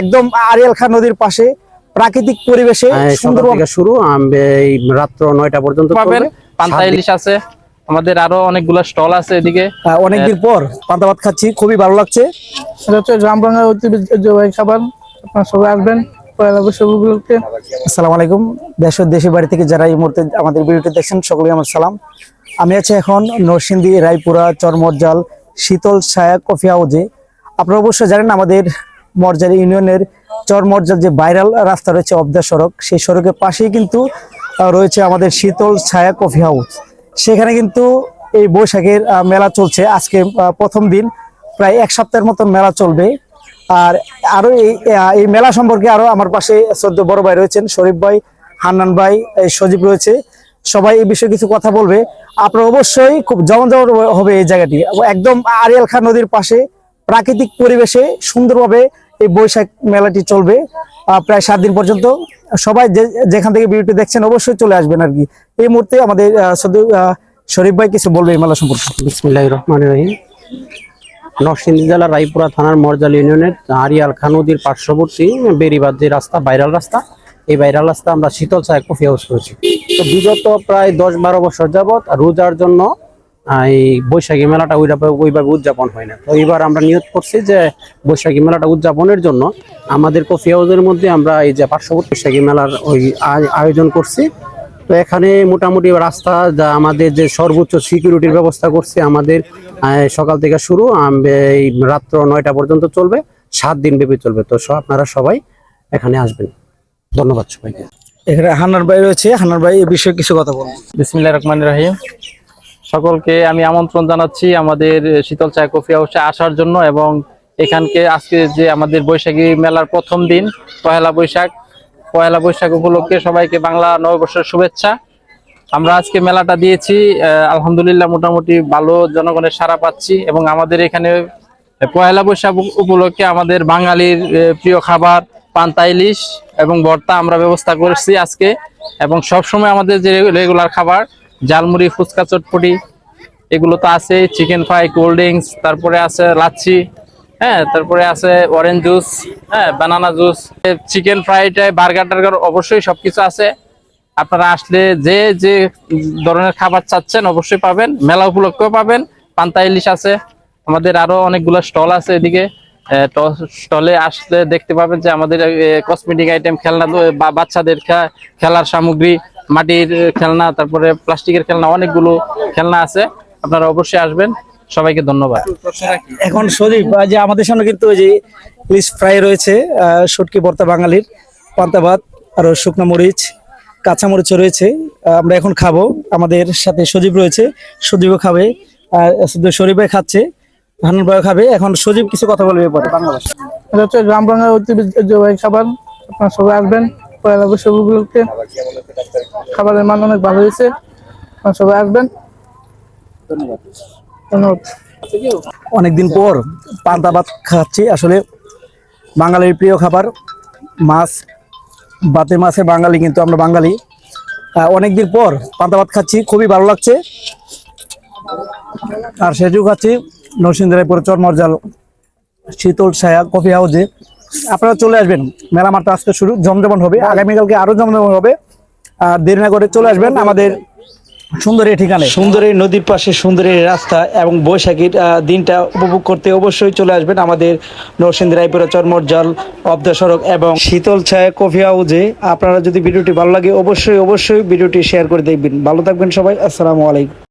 একদম আরিয়াল খান নদীর পাশে প্রাকৃতিক পরিবেশে হ্যাঁ, সুন্দর শুরু এই রাত্র নয়টা পর্যন্ত পাবেন পান্তা ইলিশ আছে আমাদের আরও অনেকগুলো স্টল আছে এদিকে। অনেকদিন পর পান্তা ভাত খাচ্ছি খুবই ভালো লাগছে। এটা হচ্ছে গ্রাম ঐতিহ্যবাহী খাবার আপনারা সবাই আসবেন আসসালামু আলাইকুম দেশ দেশের বাড়ি থেকে যারা এই মুহূর্তে আমাদের ভিডিওটি দেখছেন সকলে আমার সালাম। আমি আছি এখন নরসিংদী রায়পুরা চরমরজাল শীতল ছায়া কফি হাউজে। আপনারা অবশ্যই জানেন আমাদের মরজাল ইউনিয়নের চরমরজাল যে ভাইরাল রাস্তা রয়েছে অবদা সড়ক, সেই সড়কের পাশেই কিন্তু রয়েছে আমাদের শীতল ছায়া কফি হাউস সেখানে কিন্তু এই বৈশাখের মেলা চলছে। আজকে প্রথম দিন, প্রায় এক সপ্তাহের মতন মেলা চলবে। আর আরও এই এই মেলা সম্পর্কে আরও আমার পাশে সদ্য বড় ভাই রয়েছেন, শরীফ ভাই, হান্নান ভাই সজীব রয়েছে। সবাই এই বিষয়ে কিছু কথা বলবে। আপনার অবশ্যই খুব জমজমট হবে এই জায়গাটি। একদম আরিয়াল খান নদীর পাশে, প্রাকৃতিক পরিবেশে সুন্দরভাবে এই বৈশাখ মেলাটি চলবে প্রায় সাত দিন পর্যন্ত। সবাই যেখান থেকে ভিডিওটি দেখছেন অবশ্যই চলে আসবেন আর কি। এই মুহূর্তে আমাদের শরীফ ভাই কিছু বলবে এই মেলা সম্পর্কে। বিসমিল্লাহ রহমান রহিম। নরসিংদী জেলার রায়পুরা থানার মরজাল ইউনিয়নের আরিয়াল খান নদীর পার্শ্ববর্তী বেরিবাদ যে রাস্তা বাইরাল রাস্তা, এই বাইরাল রাস্তা আমরা শীতল চায় কফি হাউস করেছি। তো বিগত প্রায় দশ বারো বছর যাবৎ রোজার জন্য এই বৈশাখী মেলাটা ওইভাবে ওইভাবে উদযাপন হয় না। তো এবার আমরা নিয়োগ করছি যে বৈশাখী মেলাটা উদযাপনের জন্য আমাদের কফি হাউসের মধ্যে আমরা এই যে পার্শ্ববর্তী বৈশাখী মেলার ওই আয়- আয়োজন করছি। তো এখানে মোটামুটি রাস্তা যা আমাদের যে সর্বোচ্চ সিকিউরিটির ব্যবস্থা করছে আমাদের আহ, সকাল থেকে শুরু এই রাত্র নয়টা পর্যন্ত চলবে সাত দিন ব্যাপী চলবে। তো আপনারা সবাই এখানে আসবেন। ধন্যবাদ সবাইকে। এখানে হানার ভাই রয়েছে। হানার ভাই এই বিষয়ে কিছু কথা বলুন। বিসমিল্লাহ রহমান রহিম। সকলকে আমি আমন্ত্রণ জানাচ্ছি আমাদের শীতল চা কফি হাউসে আসার জন্য এবং এখানকে আজকে যে আমাদের বৈশাখী মেলার প্রথম দিন, পহেলা বৈশাখ পহেলা বৈশাখ উপলক্ষে সবাইকে বাংলা নববর্ষের শুভেচ্ছা। আমরা আজকে মেলাটা দিয়েছি আলহামদুলিল্লাহ মোটামুটি ভালো জনগণের সাড়া পাচ্ছি এবং আমাদের এখানে পয়লা বৈশাখ উপলক্ষে আমাদের বাঙালির প্রিয় খাবার, পান্তা ইলিশ এবং ভর্তা আমরা ব্যবস্থা করেছি আজকে এবং সব সময় আমাদের যে রেগুলার খাবার জালমুড়ি ফুচকা, চটপটি, এগুলো তো আছে চিকেন ফ্রাই কোল্ড ড্রিঙ্কস তারপরে আছে লাচ্ছি হ্যাঁ তারপরে আছে অরেঞ্জ জুস হ্যাঁ বানানা জুস চিকেন ফ্রাইটা বার্গার টার্গার অবশ্যই সবকিছু আছে। আপনারা আসলে যে যে ধরনের খাবার চাচ্ছেন অবশ্যই পাবেন, মেলা উপলক্ষেও পাবেন, পান্তা ইলিশ আছে, আমাদের আরও অনেকগুলো স্টল আছে এদিকে। স্টলে আসলে দেখতে পাবেন যে আমাদের কসমেটিক আইটেম খেলনা বাচ্চাদের খেলার সামগ্রী মাটির খেলনা তারপরে প্লাস্টিকের খেলনা অনেকগুলো খেলনা আছে। আপনারা অবশ্যই আসবেন। সবাইকে ধন্যবাদ। এখন সজীব আহ, যে আমাদের সামনে কিন্তু ওই যে ইলিশ ফ্রাই রয়েছে শুটকি ভর্তা বাঙালির পান্তা ভাত আরও শুকনো মরিচ কাঁচা মরিচ রয়েছে আমরা এখন খাব। আমাদের সাথে সজীব রয়েছে সজীবও খাবে আর শরীফ খাচ্ছে হানুন ভাই খাবে। এখন সজীব কিছু কথা বলবে পরে বাংলাদেশ। এটা হচ্ছে গ্রাম বাংলার ঐতিহ্যবাহী খাবার। আপনারা সবাই আসবেন পয়লা বৈশাখগুলোকে খাবারের মান অনেক ভালো হয়েছে। সবাই আসবেন। ধন্যবাদ। অনেকদিন পর পান্তা ভাত খাচ্ছি। আসলে বাঙালির প্রিয় খাবার মাছ বাতে মাছে বাঙালি কিন্তু আমরা বাঙালি। অনেকদিন পর পান্তা ভাত খাচ্ছি খুবই ভালো লাগছে। আর সেটিও খাচ্ছি নরসিংদীরায়পুর চরমরজাল শীতল ছায়া কফি হাউসে। আপনারা চলে আসবেন মেলা মাত্র আজকে শুরু জমজমান হবে। আগামীকালকে আরও জমজমান হবে। দেরি না করে চলে আসবেন আমাদের সুন্দর এই ঠিকানে নদীর পাশে সুন্দর এই রাস্তা এবং বৈশাখীর দিনটা উপভোগ করতে অবশ্যই চলে আসবেন আমাদের নরসিংদী রায়পুরা চরমরজাল অবদা সড়ক এবং শীতল ছায়া কফি হাউজে। আপনারা যদি ভিডিওটি ভালো লাগে, অবশ্যই অবশ্যই ভিডিওটি শেয়ার করে দেখবেন। ভালো থাকবেন সবাই, আসসালামু আলাইকুম।